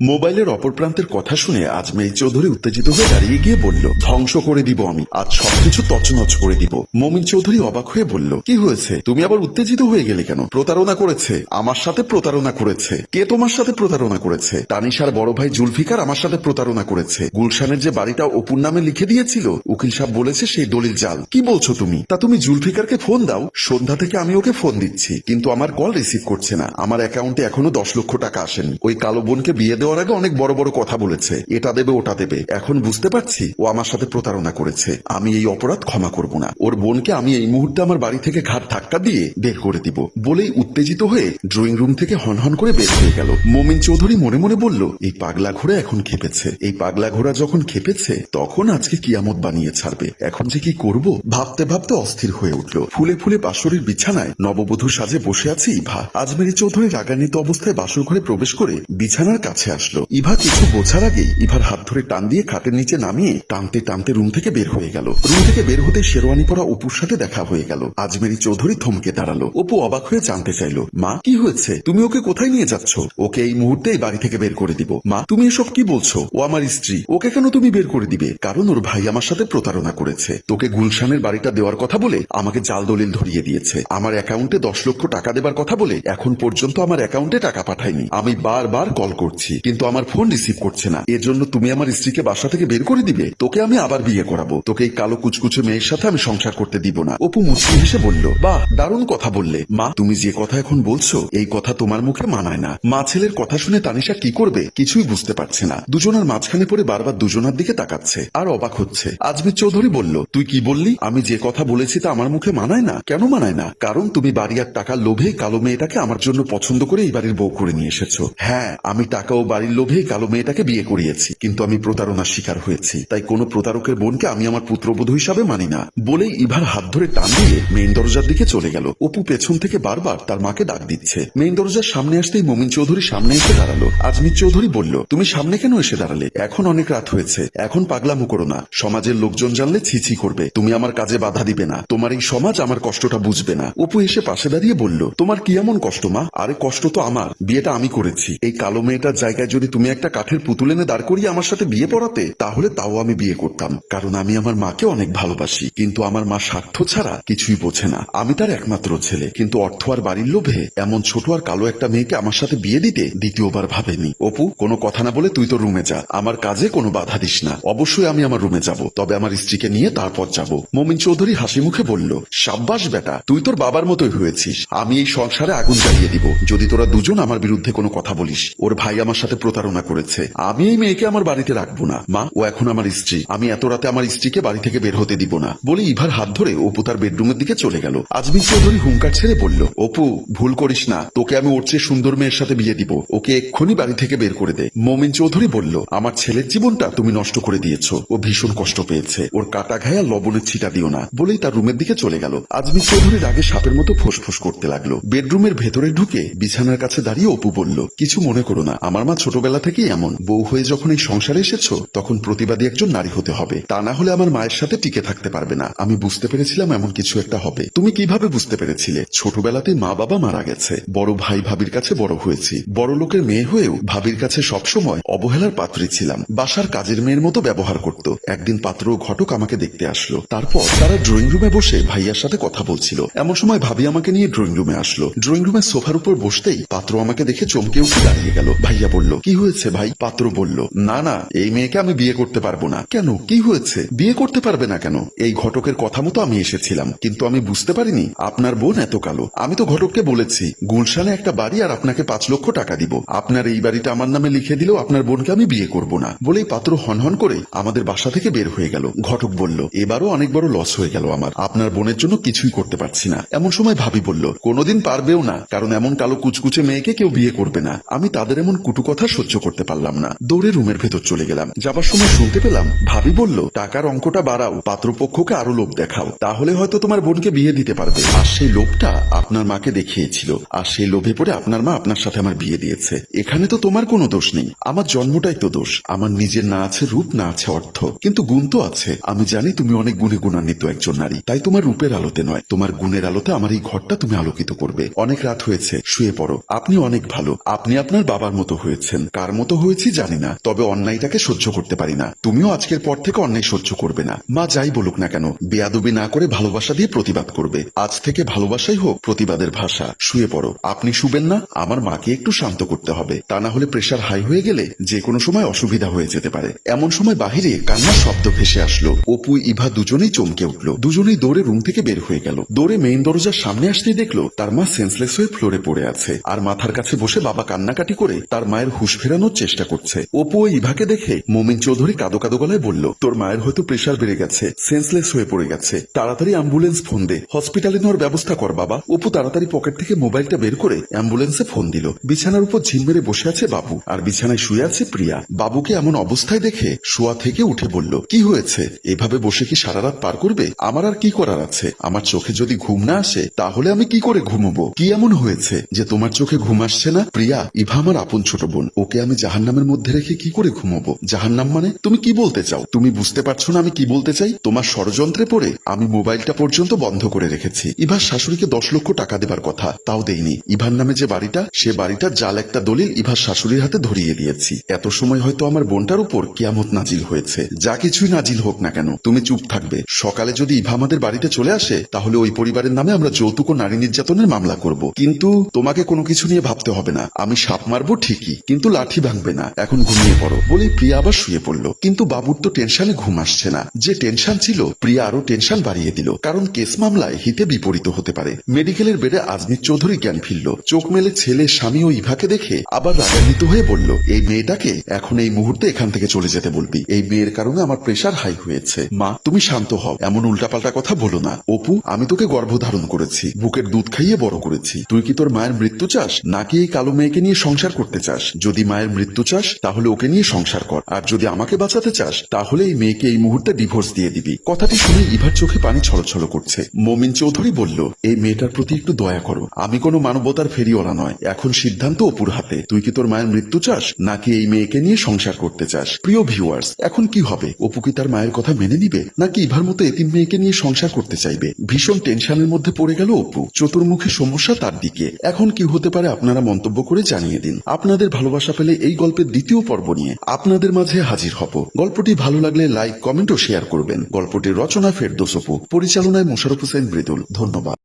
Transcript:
মোবাইলের অপর প্রান্তের কথা শুনে আজ আজমেরি চৌধুরী উত্তেজিত হয়ে দাঁড়িয়ে গিয়ে বলল, ধ্বংস করে দিব আমি। আজ সবকিছু তছনছ করে দিব। মমিন চৌধুরী অবাক হয়ে বলল, কি হয়েছে? তুমি আবার উত্তেজিত হয়ে গেলে কেন? প্রতারণা করেছে। আমার সাথে প্রতারণা করেছে। কে তোমার সাথে প্রতারণা করেছে? তানিশার বড় ভাই জুলফিকার আমার সাথে প্রতারণা করেছে। গুলশানের যে বাড়িটা অপুর নামে লিখে দিয়েছিল, উকিল সাহেব বলেছে সেই দলিল জাল। কি বলছো তুমি? তা তুমি জুলফিকারকে ফোন দাও। সন্ধ্যা থেকে আমি ওকে ফোন দিচ্ছি, কিন্তু আমার কল রিসিভ করছে না। আমার অ্যাকাউন্টে এখনও দশ লক্ষ টাকা আসেনি। ওই কালো বোনকে বিয়ে দেওয়ার আগে অনেক বড় বড় কথা বলেছে। এটা দেবে, ওটা দেবে। এখন বুঝতে পারছি, ও আমার সাথে প্রতারণা করেছে। আমি এই অপরাধ ক্ষমা করব না। ওর বোনকে আমি এই মুহূর্তে আমার বাড়ি থেকে ঘাট ধাক্কা দিয়ে বের করে দিব। বলেই উত্তেজিত হয়ে ড্রয়িং রুম থেকে হনহন করে বের হয়ে গেল। মোমিন চৌধুরী মনে মনে বলল, এই পাগলা ঘোড়া এখন খেপেছে। এই পাগলা ঘোড়া যখন খেপেছে, তখন আজকে কিয়ামত বানিয়ে ছাড়বে। এখন যে কি করব? ভাবতে ভাবতে অস্থির হয়ে উঠল। ফুলে ফুলে বাসরের বিছানায় নববধূ সাজে বসে আছে ইভা। আজমেরি চৌধুরী রাগান্বিত অবস্থায় বাসর ঘরে প্রবেশ করে বিছানার কাছে আসলো। ইভা কিছু বোঝার আগেই ইভার হাত ধরে টান দিয়ে খাটের নিচে নামিয়ে টানতে টানতে রুম থেকে বের হয়ে গেল। রুম থেকে বের হতে শেরওয়ানি পরা অপুর সাথে দেখা হয়ে গেল। আজমেরি চৌধুরী থমকে দাঁড়াল। অপু অবাক হয়ে জানতে চাইলো, মা, কি হয়েছে? তুমি ওকে কোথায় নিয়ে যাচ্ছ? ওকে এই মুহূর্তে বাড়ি থেকে বের করে দিব। মা, তুমি এসব কি বলছো? ও আমার স্ত্রী। ওকে কেন তুমি বের করে দিবে? কারণ ওর ভাই আমার সাথে প্রতারণা করেছে। তোকে গুলশানের বাড়িটা দেওয়ার কথা বলে আমাকে জাল দলিল ধরিয়ে দিয়েছে। আমার অ্যাকাউন্টে দশ লক্ষ টাকা দেবার কথা বলে এখন পর্যন্ত আমার অ্যাকাউন্টে টাকা পাঠায়নি। আমি বারবার কল করছি কিন্তু আমার ফোন রিসিভ করছে না। এর জন্য তুমি আমার স্ত্রীকে বাসা থেকে বের করে দিবে। তোকে আমি আবার বিয়ে করাবো। তোকে এই কালো কুচকুচে মেয়ের সাথে আমি সংসার করতে দিব না। অপু মুচকি হেসে বলল, বাহ, দারুণ কথা বললে। মা, তুমি যে কথা এখন বলছো, এই কথা তোমার মুখে মানায় না। মা ছেলের কথা শুনে তানিশা কি করবে, কিছুই বুঝতে পারছে না। দুজনের মাঝখানে পড়ে বারবার দুজনার দিকে তাকাচ্ছে। আর অবাক হচ্ছে। আজমির চৌধুরী বলল, তুই কি বললি? আমি যে কথা বলেছি তা আমার মুখে মানায় না? কেন মানায় না? কারণ তুমি বাড়ি আর টাকার লোভে কালো মেয়েটাকে আমার জন্য পছন্দ করে এই বাড়ির বউ করে নিয়ে এসেছ। হ্যাঁ আমি টাকা ও বাড়ির লোভে কালো মেয়েটাকে বিয়ে করিয়েছি। কিন্তু আমি প্রতারণার শিকার হয়েছি। তাই কোনো প্রতারকের বোনকে আমি আমার পুত্রবধূ হিসাবে মানি না। বলেই ইভার হাত ধরে টান দিয়ে মেইন দরজার দিকে চলে গেল। অপু পেছন থেকে বারবার তার মাকে ডাক দিচ্ছে। মেইন দরজার সামনে আসতেই মোমিন চৌধুরী সামনে এসে দাঁড়াল। আজমির চৌধুরী বলল, তুমি সামনে কেন এসে দাঁড়ালে? এখন অনেক রাত হয়েছে। এখন পাগলামো করো না। সমাজের লোকজন জানলে ছিছি করবে। তুমি আমার কাজে বাধা দিবে না। তোমার এই সমাজ আমার কষ্টটা বুঝবে না। অপু এসে পাশে দাঁড়িয়ে বলল, তোমার কি এমন কষ্ট মা? আরে কষ্ট তো আমার। বিয়েটা আমি করেছি। এই কালো মেয়েটার জায়গায় যদি তুমি একটা কাঠের পুতুল এনে দাঁড় করিয়ে আমার সাথে বিয়ে পড়াতে, তাহলে তাও আমি বিয়ে করতাম। কারণ আমি আমার মাকে অনেক ভালোবাসি, কিন্তু আমার মা স্বার্থ ছাড়া কিছুই বোঝে না। আমি তার একমাত্র ছেলে, কিন্তু অর্থ আর বাড়ির লোভে এমন ছোট আর কালো একটা মেয়েকে আমার সাথে বিয়ে দিতে দ্বিতীয়বার ভাবেনি। অপু, কোনো কথা না বলে তুই তো রুমে যা। আমার কাজে কোনো বাধা দিস না। অবশ্যই আমি আমার রুমে যাব, তবে আমার স্ত্রীকে নিয়ে তারপর যাব। মমিন চৌধুরী হাসি মুখে বলল, সাব্বাস বেটা, তুই তোর বাবার মতোই হয়েছিস। আমি এই সংসারে আগুন জ্বালিয়ে দিব। যদি তোরা দুজন আমার বিরুদ্ধে কোনো কথা বলিস, ওর ভাই আমার সাথে প্রতারণা করেছে। আমি এই মেয়েকে আমার বাড়িতে রাখব না। মা, ও এখন আমার স্ত্রী। আমি এত রাতে আমার স্ত্রীকে বাড়ি থেকে বের হতে দিব না। বলে ইভার হাত ধরে অপু তার বেডরুমের দিকে চলে গেল। আজমির চৌধুরী হুঙ্কার ছেড়ে বলল, অপু, ভুল করিস না। তোকে আমি ওর চেয়ে সুন্দর মেয়ের সাথে বিয়ে দিব। ওকে এক্ষুনি বাড়ি থেকে বের করে দে। মোমিন চৌধুরী বলল, আমার ছেলের জীবনটা তুমি নষ্ট করে দিয়েছ। ও ভীষণ কষ্ট পেয়েছে। ওর কাটা ঘায়া লবণের ছিটা দিও না। বলেই তার রুমের দিকে চলে গেল। আজমির চৌধুরীর আগে সাপের মতো ফোসফোস করতে লাগল। বেডরুমের ভেতরে ঢুকে বিছানার কাছে দাঁড়িয়ে অপু বলল, কিছু মনে করো না। আমার মা ছোটবেলা থেকেই এমন। বউ হয়ে যখন এই সংসারে এসেছ, তখন প্রতিবাদী একজন নারী হতে হবে। তা না হলে আমার মায়ের সাথে টিকে থাকতে পারবে না। আমি বুঝতে পেরেছিলাম এমন কিছু একটা হবে। তুমি কীভাবে বুঝতে পেরেছিলে? ছোটবেলাতে মা বাবা মারা গেছে। বড় ভাই ভাবির কাছে বড় হয়েছি। বড় লোকের মেয়ে হয়েও ভাবির কাছে সবসময় অবহেলার পাত্রী ছিলাম। বাসার কাজের মেয়ের মতো ব্যবহার করত। একদিন পাত্র ঘটক আমাকে দেখতে আসলো। তারপর তারা ড্রয়িং রুমে বসে ভাইয়ার সাথে কথা বলছিল। এমন সময় ভাবি আমাকে নিয়ে ড্রয়িং রুমে আসলো। ড্রয়িং রুমের সোফার উপর বসতেই পাত্র আমাকে দেখে চমকে উঠে দাঁড়িয়ে গেল। ভাইয়া বলল কি হয়েছে ভাই? পাত্র বলল, না না, এই মেয়েকে আমি বিয়ে করতে পারব না। কেন? কি হয়েছে? বিয়ে করতে পারবে না কেন? এই ঘটকের কথা মতো আমি এসেছিলাম, কিন্তু আমি বুঝতে পারিনি, আপনার বোন এত কালো। আমি তো ঘটককে বলেছি, গুলশানে একটা বাড়ি আর আপনাকে পাঁচ লক্ষ টাকা দিব। আপনার এই বাড়িটা আমার নামে লিখে দিলেও আপনার বোনকে আমি বিয়ে করব না। বলেই পাত্র হনহন করে আমাদের বাসা থেকে বের হয়ে গেল। ঘটক বলল, এবারও অনেক বড় লস হয়ে গেল আমার। আপনার বোনের জন্য কিছুই করতে পারছি না। এমন সময় ভাবি বলল, কোনোদিন পারবেও না, কারণ এমন কালো কুচকুচে মেয়েকে কেউ বিয়ে করবে না। আমি তাদের এমন কুটু কথা সহ্য করতে পারলাম না। দৌড়ে রুমের ভেতর চলে গেলাম। যাবার সময় শুনতে পেলাম, ভাবি বলল, টাকার অঙ্কটা বাড়াও, পাত্রপক্ষকে আরও লোভ দেখাও। তাহলে হয়তো তোমার বোনকে বিয়ে দিতে পারবে। আর সেই লোভটা আপনার মাকে দেখিয়েছিল। আর সেই লোভে পড়ে আপনার মা আপনার সাথে আমার বিয়ে দিয়েছে। এখানে তো তোমার কোনো দোষ নেই। আমার জন্মটাই তো দোষ। আমার নিজের না আছে রূপ, না আছে অর্থ। কিন্তু গুণ তো আছে। আমি জানি তুমি অনেক গুণে গুণান্বিত একজন নারী। তাই তোমার রূপের আলোতে নয়। তোমার গুণের আলোতে আমার এই ঘরটা তুমি আলোকিত করবে। অনেক রাত হয়েছে। শুয়ে পড়ো। আপনি অনেক ভালো। আপনি আপনার বাবার মতো হয়েছে। হয়েছেন কার মতো হয়েছি জানি না, তবে অন্যায়টাকে সহ্য করতে পারি না। তুমিও আজকের পর থেকে অন্যায় সহ্য করবে না। মা যাই বলুক না কেন, বেয়াদবি না করে ভালোবাসা দিয়ে প্রতিবাদ করবে। আজ থেকে ভালোবাসাই হোক প্রতিবাদের ভাষা। শুয়ে পড়ো। আপনি শুবেন না, আমার মাকে একটু শান্ত করতে হবে। তা না হলে প্রেশার হাই হয়ে গেলে যে কোনো সময় অসুবিধা হয়ে যেতে পারে। এমন সময় বাহিরে কান্নার শব্দ ভেসে আসলো। অপু, ইভা দুজনেই চমকে উঠল। দুজনেই দৌড়ে রুম থেকে বের হয়ে গেল। দৌড়ে মেইন দরজার সামনে আসতেই দেখল, তার মা সেন্সলেস হয়ে ফ্লোরে পড়ে আছে। আর মাথার কাছে বসে বাবা কান্নাকাটি করে তার মায়ের হুশ ফেরানোর চেষ্টা করছে। অপু ও ইভাকে দেখে মোমিন চৌধুরী কাদো কাদো গলায় বলল, তোর মায়ের হয়তো প্রেশার বেড়ে গেছে সেন্সলেস হয়ে পড়ে গেছে। তাড়াতাড়ি অ্যাম্বুলেন্স ফোন দে হসপিটালে নেওয়ার ব্যবস্থা কর বাবা। অপু তাড়াতাড়ি পকেট থেকে মোবাইলটা বের করে অ্যাম্বুলেন্সে ফোন দিল। বিছানার উপর ঝিম মেরে বসে আছে বাবু, আর বিছানায় শুয়ে আছে প্রিয়া। বাবুকে এমন অবস্থায় দেখে শোয়া থেকে উঠে বলল, কি হয়েছে? এভাবে বসে কি সারা রাত পার করবে? আমার আর কি করার আছে? আমার চোখে যদি ঘুম না আসে, তাহলে আমি কি করে ঘুমবো? কি এমন হয়েছে যে তোমার চোখে ঘুম আসছে না? প্রিয়া, ইভা আমার আপন ছোট বোন। ওকে আমি জাহান্নামের মধ্যে রেখে কি করে ঘুমবো? জাহান্নাম মানে তুমি কি বলতে চাও? তুমি বুঝতে পারছ না আমি কি বলতে চাই? তোমার ষড়যন্ত্রে পড়ে আমি মোবাইলটা পর্যন্ত বন্ধ করে রেখেছি। ইভার শাশুড়িকে দশ লক্ষ টাকা দেবার কথা, তাও দেইনি। ইভার নামে যে বাড়িটা, সে বাড়িটা জাল একটা দলিল ইভার শাশুড়ির হাতে ধরিয়ে দিয়েছি। এত সময় হয়তো আমার বোনটার উপর কিয়ামত নাজিল হয়েছে। যা কিছুই নাজিল হোক না কেন, তুমি চুপ থাকবে। সকালে যদি ইভা আমাদের বাড়িতে চলে আসে, তাহলে ওই পরিবারের নামে আমরা যৌতুক ও নারী নির্যাতনের মামলা করব। কিন্তু তোমাকে কোনো কিছু নিয়ে ভাবতে হবে না। আমি সাপ মারবো ঠিকই, কিন্তু লাঠি ভাঙবে না। এখন ঘুমিয়ে পড়ো। বলে, প্রিয়া আবার শুয়ে পড়ল। কিন্তু বাবুর তো টেনশনে ঘুম আসছে না। যে টেনশন ছিল, প্রিয়া আরও টেনশন বাড়িয়ে দিল। কারণ কেস মামলায় হিতে বিপরীত হতে পারে। মেডিকেলের বেডে আজমির চৌধুরী জ্ঞান ফিরল। চোখ মেলে ছেলে, স্বামী ও ইভাকে দেখে আবার রাগান্বিত হয়ে বলল, এই মেয়েটাকে এখন এই মুহূর্তে এখান থেকে চলে যেতে বলবি। এই মেয়ের কারণে আমার প্রেশার হাই হয়েছে। মা, তুমি শান্ত হও। এমন উল্টাপাল্টা কথা বলো না। অপু, আমি তোকে গর্ভধারণ করেছি। বুকের দুধ খাইয়ে বড় করেছি। তুই কি তোর মায়ের মৃত্যু চাস? নাকি এই কালো মেয়েকে নিয়ে সংসার করতে চাস? যদি মায়ের মৃত্যু চাস, তাহলে ওকে নিয়ে সংসার কর। আর যদি আমাকে বাঁচাতে চাস, তাহলে এই মেয়েকে এই মুহূর্তে ডিভোর্স দিয়ে দিবি। কথাটি শুনে ইভার চোখে পানি ছলছল করছে। মমিন চৌধুরী বলল, এই মেয়েটার প্রতি একটু দয়া করো। আমি কোনো মানবতার ফেরিওয়ালা নয়। এখন সিদ্ধান্ত অপুর হাতে। তুই কি তোর মায়ের মৃত্যু চাস, নাকি এই মেয়েকে নিয়ে সংসার করতে চাস? প্রিয় ভিউয়ার্স এখন কি হবে? অপু কি তার মায়ের কথা মেনে নিবে? নাকি ইভার মতো এতিম মেয়েকে নিয়ে সংসার করতে চাইবে? ভীষণ টেনশনের মধ্যে পড়ে গেল অপু। চতুর্মুখী সমস্যা তার দিকে। এখন কি হতে পারে আপনারা মন্তব্য করে জানিয়ে দিন। আপনাদের ভালোবাসা পেলে এই গল্পের দ্বিতীয় পর্ব নিয়ে আপনাদের মাঝে হাজির হব। গল্পটি ভালো লাগলে লাইক, কমেন্ট ও শেয়ার করবেন। গল্পটির রচনা ফেরদোসপু পরিচালনায় মোশারফ হোসেন মৃদুল। ধন্যবাদ।